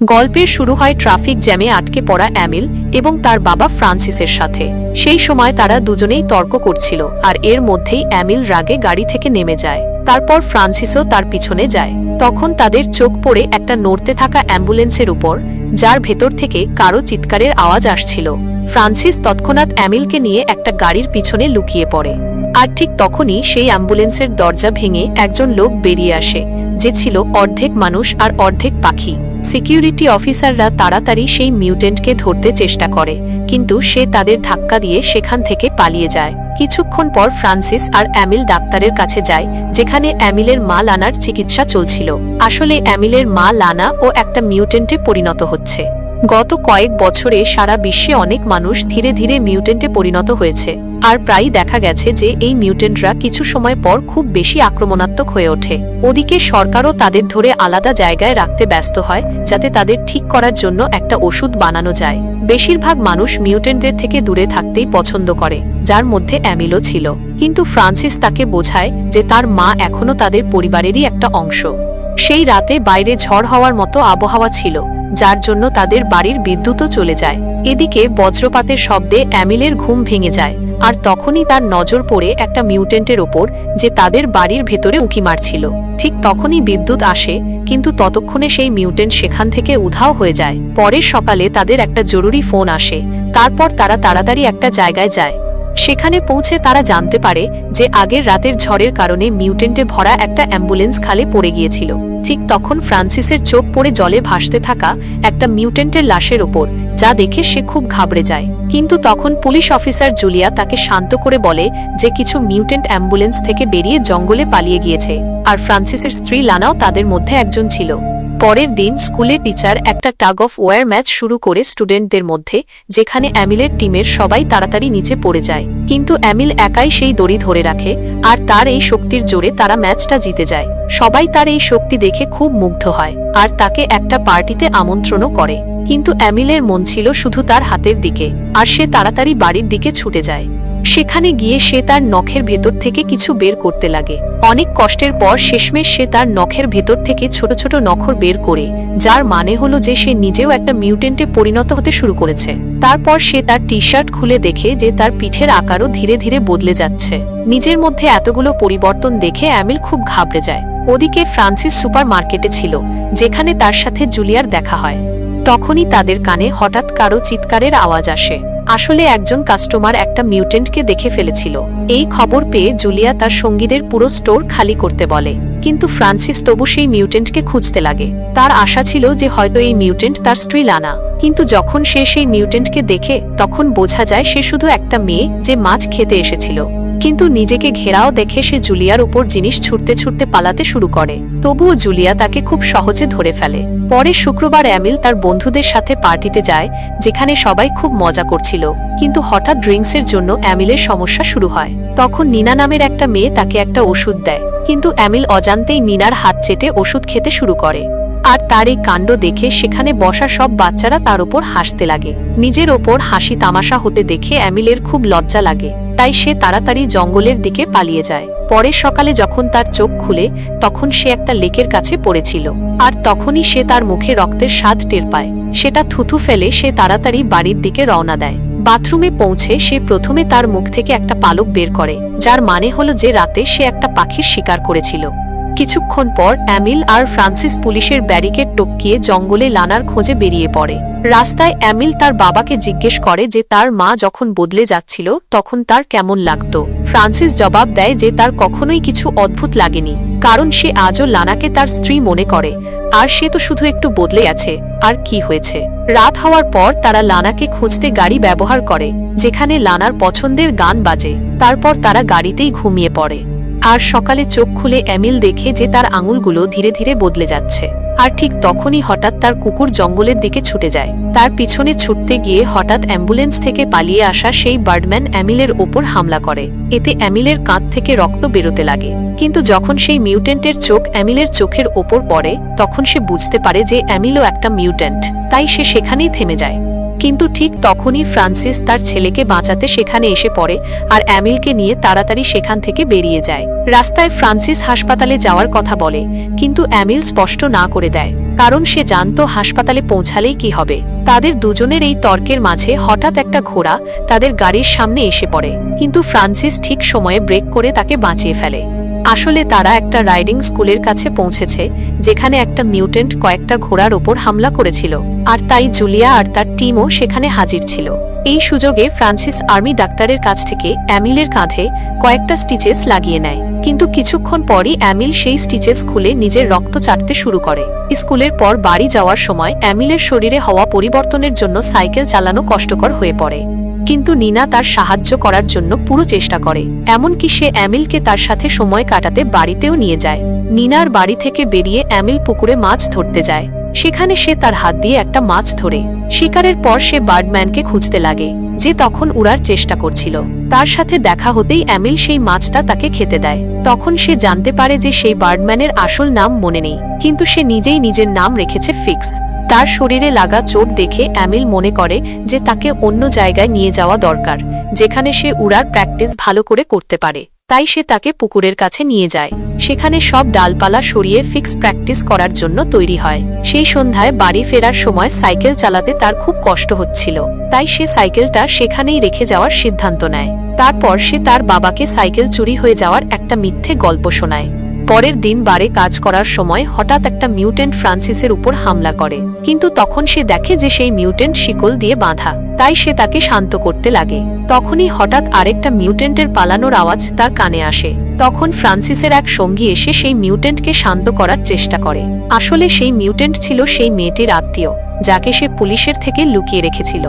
গল্পের শুরু হয় ট্রাফিক জ্যামে আটকে পড়া অ্যামিল এবং তার বাবা ফ্রান্সিসের সাথে। সেই সময় তারা দুজনেই তর্ক করছিল আর এর মধ্যেই অ্যামিল রাগে গাড়ি থেকে নেমে যায়। তারপর ফ্রান্সিসও তার পিছনে যায়। তখন তাদের চোখ পড়ে একটা নড়তে থাকা অ্যাম্বুলেন্সের উপর, যার ভেতর থেকে কারও চিৎকারের আওয়াজ আসছিল। ফ্রান্সিস তৎক্ষণাৎ অ্যামিলকে নিয়ে একটা গাড়ির পিছনে লুকিয়ে পড়ে। আর ঠিক তখনই সেই অ্যাম্বুলেন্সের দরজা ভেঙে একজন লোক বেরিয়ে আসে, যে ছিল অর্ধেক মানুষ আর অর্ধেক পাখি। সিকিউরিটি অফিসাররা তাড়াতাড়ি সেই মিউটেন্টকে ধরতে চেষ্টা করে, কিন্তু সে তাদের ধাক্কা দিয়ে সেখান থেকে পালিয়ে যায়। কিছুক্ষণ পর ফ্রান্সিস আর অ্যামিল ডাক্তারের কাছে যায়, যেখানে অ্যামিলের মা লানার চিকিৎসা চলছিল। আসলে অ্যামিলের মা লানা ও একটা মিউটেন্টে পরিণত হচ্ছে। গত কয়েক বছরে সারা বিশ্বে অনেক মানুষ ধীরে ধীরে মিউটেন্টে পরিণত হয়েছে। আর প্রায়ই দেখা গেছে যে এই মিউটেন্টরা কিছু সময় পর খুব বেশি আক্রমণাত্মক হয়ে ওঠে। ওদিকে সরকারও তাদের ধরে আলাদা জায়গায় রাখতে ব্যস্ত হয়, যাতে তাদের ঠিক করার জন্য একটা ওষুধ বানানো যায়। বেশিরভাগ মানুষ মিউটেন্টদের থেকে দূরে থাকতেই পছন্দ করে, যার মধ্যে অ্যামিলও ছিল। কিন্তু ফ্রান্সিস তাকে বোঝায় যে তার মা এখনও তাদের পরিবারেরই একটা অংশ। সেই রাতে বাইরে ঝড় হওয়ার মতো আবহাওয়া ছিল, যার জন্য তাদের বাড়ির বিদ্যুৎও চলে যায়। এদিকে বজ্রপাতের শব্দে অ্যামিলের ঘুম ভেঙে যায়। আর তখনই তার নজর পড়ে একটা মিউটেন্টের ওপর, যে তাদের বাড়ির ভেতরে উঁকি মারছিল। ঠিক তখনই বিদ্যুৎ আসে, কিন্তু ততক্ষণে সেই মিউটেন্ট সেখান থেকে উধাও হয়ে যায়। পরের সকালে তাদের একটা জরুরি ফোন আসে। তারপর তারা তাড়াতাড়ি একটা জায়গায় যায়। সেখানে পৌঁছে তারা জানতে পারে যে আগের রাতের ঝড়ের কারণে মিউটেন্টে ভরা একটা অ্যাম্বুলেন্স খালে পড়ে গিয়েছিল। ঠিক তখন ফ্রান্সিসের চোখ পড়ে জলে ভাসতে থাকা একটা মিউটেন্টের লাশের ওপর যা দেখে সে খুব ঘাবড়ে যায়। কিন্তু তখন পুলিশ অফিসার জুলিয়া তাকে শান্ত করে বলে যে কিছু মিউটেন্ট অ্যাম্বুলেন্স থেকে বেরিয়ে জঙ্গলে পালিয়ে গিয়েছে। আর ফ্রান্সিসের স্ত্রী লানাও তাদের মধ্যে একজন ছিল। পরের দিন স্কুলে টিচার একটা টাগ অফ ওয়ার ম্যাচ শুরু করে স্টুডেন্টদের মধ্যে, যেখানে অ্যামিলের টিমের সবাই তাড়াতাড়ি নিচে পড়ে যায়। কিন্তু অ্যামিল একাই সেই দড়ি ধরে রাখে, আর তার এই শক্তির জোরে তারা ম্যাচটা জিতে যায়। সবাই তার এই শক্তি দেখে খুব মুগ্ধ হয়, আর তাকে একটা পার্টিতে আমন্ত্রণও করে। কিন্তু অ্যামিলের মন ছিল শুধু তার হাতের দিকে, আর সে তাড়াতাড়ি বাড়ির দিকে ছুটে যায়। সেখানে গিয়ে সে তার নখের ভেতর থেকে কিছু বের করতে লাগে। অনেক কষ্টের পর শেষমেশ সে তার নখের ভেতর থেকে ছোট ছোট নখর বের করে, যার মানে হলো যে সে নিজেও একটা মিউটেন্টে পরিণত হতে শুরু করেছে। তারপর সে তার টি শার্ট খুলে দেখে যে তার পিঠের আকারও ধীরে ধীরে বদলে যাচ্ছে। নিজের মধ্যে এতগুলো পরিবর্তন দেখে অ্যামিল খুব ঘাবড়ে যায়। ওদিকে ফ্রান্সিস সুপার মার্কেটে ছিল, যেখানে তার সাথে জুলিয়ার দেখা হয়। তখনই তাদের কানে হঠাৎ কারও চিৎকারের আওয়াজ আসে। আসলে একজন কাস্টমার একটা মিউটেন্টকে দেখে ফেলেছিল। এই খবর পেয়ে জুলিয়া তার সঙ্গীদের পুরো স্টোর খালি করতে বলে। কিন্তু ফ্রান্সিস তবু সেই মিউটেন্টকে খুঁজতে লাগে। তার আশা ছিল যে হয়তো এই মিউটেন্ট তার স্ত্রী লানা। কিন্তু যখন সে সেই মিউটেন্টকে দেখে, তখন বোঝা যায় সে শুধু একটা মেয়ে, যে মাছ খেতে এসেছিল। কিন্তু নিজেকে ঘেরাও দেখে সে জুলিয়ার উপর জিনিস ছুটতে ছুটতে পালাতে শুরু করে। তবুও জুলিয়া তাকে খুব সহজে ধরে ফেলে। পরে শুক্রবার অ্যামিল তার বন্ধুদের সাথে পার্টিতে যায়, যেখানে সবাই খুব মজা করছিল। কিন্তু হঠাৎ ড্রিঙ্কসের জন্য অ্যামিলের সমস্যা শুরু হয়। তখন নিনা নামের একটা মেয়ে তাকে একটা ওষুধ দেয়। কিন্তু অ্যামিল অজান্তেই নিনার হাত চেটে ওষুধ খেতে শুরু করে। আর তার এই কাণ্ড দেখে সেখানে বসা সব বাচ্চারা তার ওপর হাসতে লাগে। নিজের ওপর হাসি তামাশা হতে দেখে অ্যামিলের খুব লজ্জা লাগে। তাই সে তাড়াতাড়ি জঙ্গলের দিকে পালিয়ে যায়। পরের সকালে যখন তার চোখ খুলে, তখন সে একটা লেকের কাছে পড়েছিল। আর তখনই সে তার মুখে রক্তের স্বাদ টের পায়। সেটা থুথু ফেলে সে তাড়াতাড়ি বাড়ির দিকে রওনা দেয়। বাথরুমে পৌঁছে সে প্রথমে তার মুখ থেকে একটা পালক বের করে, যার মানে হলো যে রাতে সে একটা পাখির শিকার করেছিল। কিছুক্ষণ পর অ্যামিল আর ফ্রান্সিস পুলিশের ব্যারিকেড টপকিয়ে জঙ্গলে লানার খোঁজে বেরিয়ে পড়ে। রাস্তায় অ্যামিল তার বাবাকে জিজ্ঞেস করে যে তার মা যখন বদলে যাচ্ছিল, তখন তার কেমন লাগতো। ফ্রান্সিস জবাব দেয় যে তার কখনোই কিছু অদ্ভুত লাগেনি, কারণ সে আজও লানাকে তার স্ত্রী মনে করে, আর সে তো শুধু একটু বদলে আছে আর কি হয়েছে? রাত হওয়ার পর তারা লানাকে খুঁজতে গাড়ি ব্যবহার করে, যেখানে লানার পছন্দের গান বাজে, তারপর তারা গাড়িতেই ঘুমিয়ে পড়ে। আর সকালে চোখ খুলে অ্যামিল দেখে যে তার আঙুলগুলো ধীরে ধীরে বদলে যাচ্ছে। আর ঠিক তখনই হঠাৎ তার কুকুর জঙ্গলের দিকে ছুটে যায়। তার পিছনে ছুটতে গিয়ে হঠাৎ অ্যাম্বুলেন্স থেকে পালিয়ে আসা সেই বার্ডম্যান অ্যামিলের ওপর হামলা করে। এতে অ্যামিলের কাঁধ থেকে রক্ত বেরোতে লাগে। কিন্তু যখন সেই মিউটেন্টের চোখ অ্যামিলের চোখের ওপর পড়ে, তখন সে বুঝতে পারে যে অ্যামিলও একটা মিউটেন্ট তাই সে সেখানেই থেমে যায়। কিন্তু ঠিক তখনই ফ্রান্সিস তার ছেলেকে বাঁচাতে সেখানে এসে পড়ে আর অ্যামিলকে নিয়ে তাড়াতাড়ি সেখান থেকে বেরিয়ে যায়। রাস্তায় ফ্রান্সিস হাসপাতালে যাওয়ার কথা বলে, কিন্তু অ্যামিল স্পষ্ট না করে দেয়, কারণ সে জানত হাসপাতালে পৌঁছালেই কি হবে। তাদের দুজনের এই তর্কের মাঝে হঠাৎ একটা ঘোড়া তাদের গাড়ির সামনে এসে পড়ে, কিন্তু ফ্রান্সিস ঠিক সময়ে ব্রেক করে তাকে বাঁচিয়ে ফেলে। আসলে তারা একটা রাইডিং স্কুলের কাছে পৌঁছেছে, যেখানে একটা মিউটেন্ট কয়েকটা ঘোড়ার ওপর হামলা করেছিল, আর তাই জুলিয়া আর তার টিমও সেখানে হাজির ছিল। এই সুযোগে ফ্রান্সিস আর্মি ডাক্তারের কাছ থেকে অ্যামিলের কাঁধে কয়েকটা স্টিচেস লাগিয়ে নেয়। কিন্তু কিছুক্ষণ পরই অ্যামিল সেই স্টিচেস খুলে নিজের রক্ত চাটতে শুরু করে। স্কুলের পর বাড়ি যাওয়ার সময় অ্যামিলের শরীরে হওয়া পরিবর্তনের জন্য সাইকেল চালানো কষ্টকর হয়ে পড়ে। কিন্তু নিনা তার সাহায্য করার জন্য পুরো চেষ্টা করে, এমনকি সে অ্যামিলকে তার সাথে সময় কাটাতে বাড়িতেও নিয়ে যায়। নিনার বাড়ি থেকে বেরিয়ে অ্যামিল পুকুরে মাছ ধরতে যায়। সেখানে সে তার হাত দিয়ে একটা মাছ ধরে। শিকারের পর সে বার্ডম্যানকে খুঁজতে লাগে, যে তখন উড়ার চেষ্টা করছিল। তার সাথে দেখা হতেই অ্যামিল সেই মাছটা তাকে খেতে দেয়। তখন সে জানতে পারে যে সেই বার্ডম্যানের আসল নাম মনে নেই, কিন্তু সে নিজেই নিজের নাম রেখেছে ফিক্স। তার শরীরে লাগা চোট দেখে অ্যামিল মনে করে যে তাকে অন্য জায়গায় নিয়ে যাওয়া দরকার, যেখানে সে উড়ার প্র্যাকটিস ভালো করে করতে পারে। তাই সে তাকে পুকুরের কাছে নিয়ে যায়। সেখানে সব ডালপালা সরিয়ে ফিক্স প্র্যাকটিস করার জন্য তৈরি হয়। সেই সন্ধ্যায় বাড়ি ফেরার সময় সাইকেল চালাতে তার খুব কষ্ট হচ্ছিল। তাই সে সাইকেলটা সেখানেই রেখে যাওয়ার সিদ্ধান্ত নেয়। তারপর সে তার বাবাকে সাইকেল চুরি হয়ে যাওয়ার একটা মিথ্যে গল্প শোনায়। পরের দিন বারে কাজ করার সময় হঠাৎ একটা মিউটেন্ট ফ্রান্সিসের উপর হামলা করে। কিন্তু তখন সে দেখে যে সেই মিউটেন্ট শিকল দিয়ে বাঁধা। তাই সে তাকে শান্ত করতে লাগে। তখনই হঠাৎ আরেকটা মিউটেন্টের পালানোর আওয়াজ তার কানে আসে। তখন ফ্রান্সিসের এক সঙ্গী এসে সেই মিউটেন্টকে শান্ত করার চেষ্টা করে। আসলে সেই মিউটেন্ট ছিল সেই মেয়েটির আত্মীয়, যাকে সে পুলিশের থেকে লুকিয়ে রেখেছিল।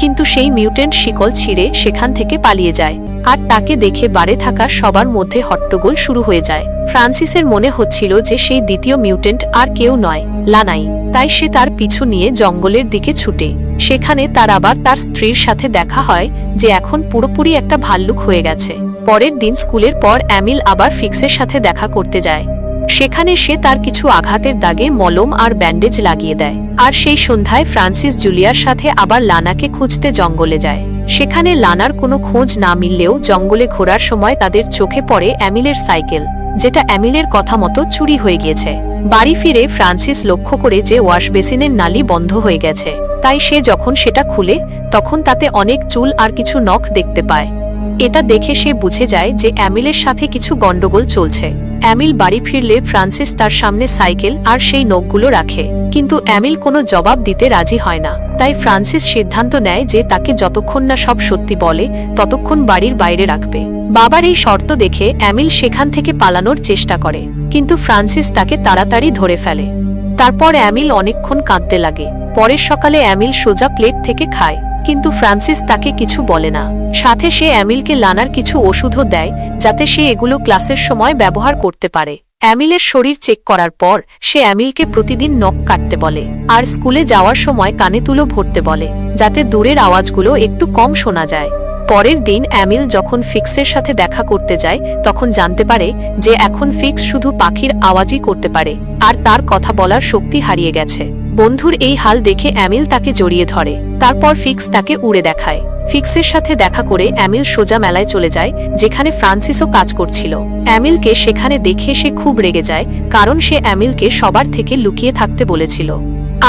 কিন্তু সেই মিউটেন্ট শিকল ছিঁড়ে সেখান থেকে পালিয়ে যায়। আর তাকে দেখে বারে থাকা সবার মধ্যে হট্টগোল শুরু হয়ে যায়। ফ্রান্সিসের মনে হচ্ছিল যে সেই দ্বিতীয় মিউটেন্ট আর কেউ নয় লানাই তাই সে তার পিছু নিয়ে জঙ্গলের দিকে ছুটে। সেখানে তার আবার তার স্ত্রীর সাথে দেখা হয়, যে এখন পুরোপুরি একটা ভাল্লুক হয়ে গেছে। পরের দিন স্কুলের পর অ্যামিল আবার ফিক্সের সাথে দেখা করতে যায়। সেখানে সে তার কিছু আঘাতের দাগে মলম আর ব্যান্ডেজ লাগিয়ে দেয়। আর সেই সন্ধ্যায় ফ্রান্সিস জুলিয়ার সাথে আবার লানাকে খুঁজতে জঙ্গলে যায়। সেখানে লানার কোনো খোঁজ না মিললেও জঙ্গলে ঘোরার সময় তাদের চোখে পড়ে অ্যামিলের সাইকেল, যেটা অ্যামিলের কথা মতো চুরি হয়ে গিয়েছে। বাড়ি ফিরে ফ্রান্সিস লক্ষ্য করে যে ওয়াশ বেসিনের নালি বন্ধ হয়ে গেছে। তাই সে যখন সেটা খুলে, তখন তাতে অনেক চুল আর কিছু নখ দেখতে পায়। এটা দেখে সে বুঝে যায় যে অ্যামিলের সাথে কিছু গণ্ডগোল চলছে। অ্যামিল বাড়ি ফিরলে ফ্রান্সিস তার সামনে সাইকেল আর সেই নখগুলো রাখে। কিন্তু অ্যামিল কোনো জবাব দিতে রাজি হয় না। তাই ফ্রান্সিস সিদ্ধান্ত নেয় যে তাকে যতক্ষণ না সব সত্যি বলে, ততক্ষণ বাড়ির বাইরে রাখবে। বাবার এই শর্ত দেখে অ্যামিল সেখান থেকে পালানোর চেষ্টা করে। কিন্তু ফ্রান্সিস তাকে তাড়াতাড়ি ধরে ফেলে। তারপর অ্যামিল অনেকক্ষণ কাঁদতে লাগে। পরের সকালে অ্যামিল সোজা প্লেট থেকে খায়। কিন্তু ফ্রান্সিস তাকে কিছু বলে না। সাথে সে অ্যামিলকে লানার কিছু ওষুধও দেয়, যাতে সে এগুলো ক্লাসের সময় ব্যবহার করতে পারে। অ্যামিলের শরীর চেক করার পর, সে অ্যামিলকে প্রতিদিন নখ কাটতে বলে, আর স্কুলে যাওয়ার সময় কানে তুলো ভরতে বলে, যাতে দূরের আওয়াজগুলো একটু কম শোনা যায়। পরের দিন অ্যামিল যখন ফিক্সের সাথে দেখা করতে যায়, তখন জানতে পারে যে এখন ফিক্স শুধু পাখির আওয়াজই করতে পারে, আর তার কথা বলার শক্তি হারিয়ে গেছে। বন্ধুর এই হাল দেখে অ্যামিল তাকে জড়িয়ে ধরে। তারপর ফিক্স তাকে উড়ে দেখায়। ফিক্সের সাথে দেখা করে অ্যামিল সোজা মেলায় চলে যায়, যেখানে ফ্রান্সিসও কাজ করছিল। অ্যামিলকে সেখানে দেখে সে খুব রেগে যায়, কারণ সে অ্যামিলকে সবার থেকে লুকিয়ে থাকতে বলেছিল।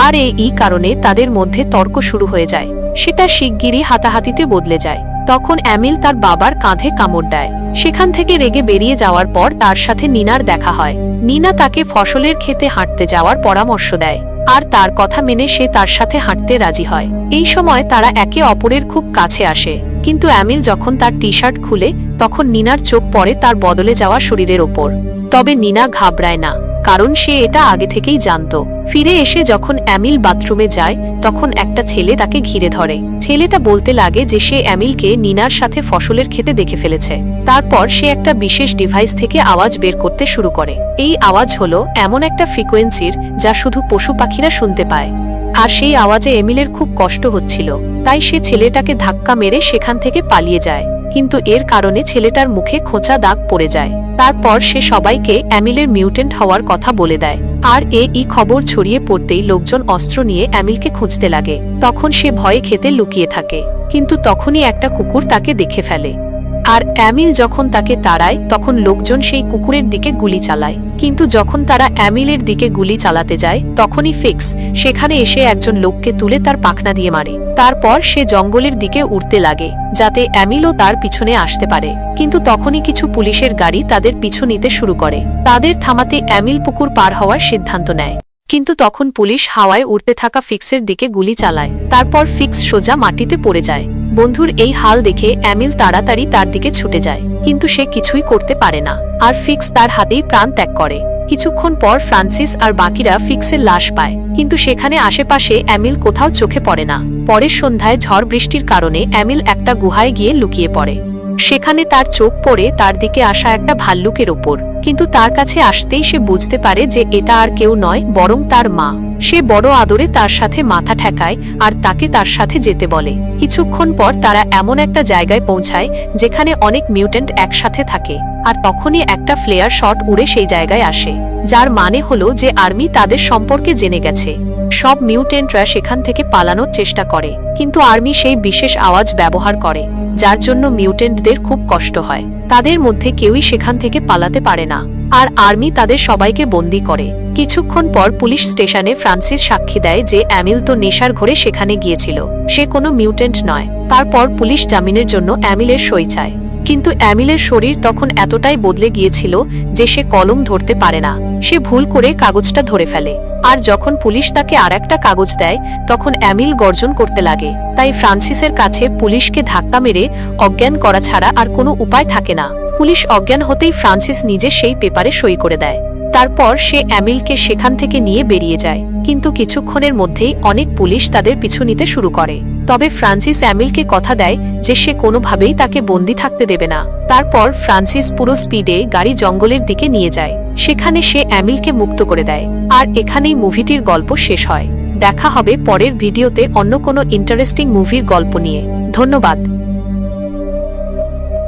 আর এই কারণে তাদের মধ্যে তর্ক শুরু হয়ে যায়। সেটা শিগগিরই হাতাহাতিতে বদলে যায়। তখন অ্যামিল তার বাবার কাঁধে কামড় দেয়। সেখান থেকে রেগে বেরিয়ে যাওয়ার পর তার সাথে নিনার দেখা হয়। নিনা তাকে ফসলের খেতে হাঁটতে যাওয়ার পরামর্শ দেয়। আর তার কথা মেনে সে তার সাথে হাঁটতে রাজি হয়। এই সময় তারা একে অপরের খুব কাছে আসে। কিন্তু অ্যামিল যখন তার টি শার্ট খুলে, তখন নিনার চোখ পড়ে তার বদলে যাওয়া শরীরের ওপর। তবে নিনা ঘাবড়ায় না, কারণ সে এটা আগে থেকেই জানত। ফিরে এসে যখন অ্যামিল বাথরুমে যায় তখন একটা ছেলে তাকে ঘিরে ধরে। ছেলেটা বলতে লাগে যে সে অ্যামিলকে নিনার সাথে ফসলের খেতে দেখে ফেলেছে। তারপর সে একটা বিশেষ ডিভাইস থেকে আওয়াজ বের করতে শুরু করে। এই আওয়াজ হলো এমন একটা ফ্রিকোয়েন্সির যা শুধু পশু পাখিরা শুনতে পায়। আর সেই আওয়াজে এমিলের খুব কষ্ট হচ্ছিল। তাই সে ছেলেটাকে ধাক্কা মেরে সেখান থেকে পালিয়ে যায়। কিন্তু এর কারণে ছেলেটার মুখে খোঁচা দাগ পড়ে যায়। তারপর সে সবাইকে অ্যামিলের মিউটেন্ট হওয়ার কথা বলে দেয়। আর এ ই খবর ছড়িয়ে পড়তেই লোকজন অস্ত্র নিয়ে অ্যামিলকে খুঁজতে লাগে। তখন সে ভয়ে খেতে লুকিয়ে থাকে। কিন্তু তখনই একটা কুকুর তাকে দেখে ফেলে। আর অ্যামিল যখন তাকে তাড়ায়, তখন লোকজন সেই কুকুরের দিকে গুলি চালায়। কিন্তু যখন তারা অ্যামিলের দিকে গুলি চালাতে যায়, তখনই ফিক্স, সেখানে এসে একজন লোককে তুলে তার পাখনা দিয়ে মারে। তারপর সে জঙ্গলের দিকে উড়তে লাগে, যাতে অ্যামিলও তার পিছনে আসতে পারে। কিন্তু তখনই কিছু পুলিশের গাড়ি তাদের পিছু নিতে শুরু করে। তাদের থামাতে অ্যামিল পুকুর পার হওয়ার সিদ্ধান্ত নেয়। কিন্তু তখন পুলিশ হাওয়ায় উড়তে থাকা ফিক্সের দিকে গুলি চালায়। তারপর ফিক্স সোজা মাটিতে পড়ে যায়। বন্ধুর এই হাল দেখে অ্যামিল তাড়াতাড়ি তার দিকে ছুটে যায়, কিন্তু সে কিছুই করতে পারে না, আর ফিক্স তার হাতেই প্রাণ ত্যাগ করে। কিছুক্ষণ পর ফ্রান্সিস আর বাকিরা ফিক্সের লাশ পায়, কিন্তু সেখানে আশেপাশে অ্যামিল কোথাও চোখে পড়ে না। পরের সন্ধ্যায় ঝড় বৃষ্টির কারণে অ্যামিল একটা গুহায় গিয়ে লুকিয়ে পড়ে। সেখানে তার চোখ পড়ে তার দিকে আসা একটা ভাল্লুকের ওপর। কিন্তু তার কাছে আসতেই সে বুঝতে পারে যে এটা আর কেউ নয়, বরং তার মা। সে বড় আদরে তার সাথে মাথা ঠেকায় আর তাকে তার সাথে যেতে বলে। কিছুক্ষণ পর তারা এমন একটা জায়গায় পৌঁছায়, যেখানে অনেক মিউটেন্ট একসাথে থাকে, আর তখনই একটা ফ্লেয়ার শট উড়ে সেই জায়গায় আসে, যার মানে হলো যে আর্মি তাদের সম্পর্কে জেনে গেছে। সব মিউটেন্টরা সেখান থেকে পালানোর চেষ্টা করে, কিন্তু আর্মি সেই বিশেষ আওয়াজ ব্যবহার করে। যার জন্য মিউটেন্টদের খুব কষ্ট হয়। তাদের মধ্যে কেউই সেখান থেকে পালাতে পারে না। আর আর্মি তাদের সবাইকে বন্দি করে। কিছুক্ষণ পর পুলিশ স্টেশনে ফ্রান্সিস সাক্ষী দেয় যে অ্যামিল তো নেশার ঘরে সেখানে গিয়েছিল। সে কোনো মিউটেন্ট নয়। তারপর পুলিশ জামিনের জন্য অ্যামিলের সই চায়। কিন্তু অ্যামিলের শরীর তখন এতটাই বদলে গিয়েছিল যে সে কলম ধরতে পারে না। সে ভুল করে কাগজটা ধরে ফেলে। আর যখন পুলিশ তাকে আর একটা কাগজ দেয়, তখন অ্যামিল গর্জন করতে লাগে। তাই ফ্রান্সিসের কাছে পুলিশকে ধাক্কা মেরে অজ্ঞান করা ছাড়া আর কোনো উপায় থাকে না। পুলিশ অজ্ঞান হতেই ফ্রান্সিস নিজে সেই পেপারে সই করে দেয়। তারপর সে অ্যামিলকে সেখান থেকে নিয়ে বেরিয়ে যায়। কিন্তু কিছুক্ষণের মধ্যেই অনেক পুলিশ তাদের পিছু নিতে শুরু করে। তবে ফ্রান্সিস অ্যামিলকে কথা দেয় যে সে কোনোভাবেই তাকে বন্দি থাকতে দেবে না। তারপর ফ্রান্সিস পুরো স্পিডে গাড়ি জঙ্গলের দিকে নিয়ে যায়। সেখানে সে অ্যামিলকে মুক্ত করে দেয়। আর এখানেই মুভিটির গল্প শেষ হয়। দেখা হবে পরের ভিডিওতে অন্য কোনো ইন্টারেস্টিং মুভির গল্প নিয়ে। ধন্যবাদ।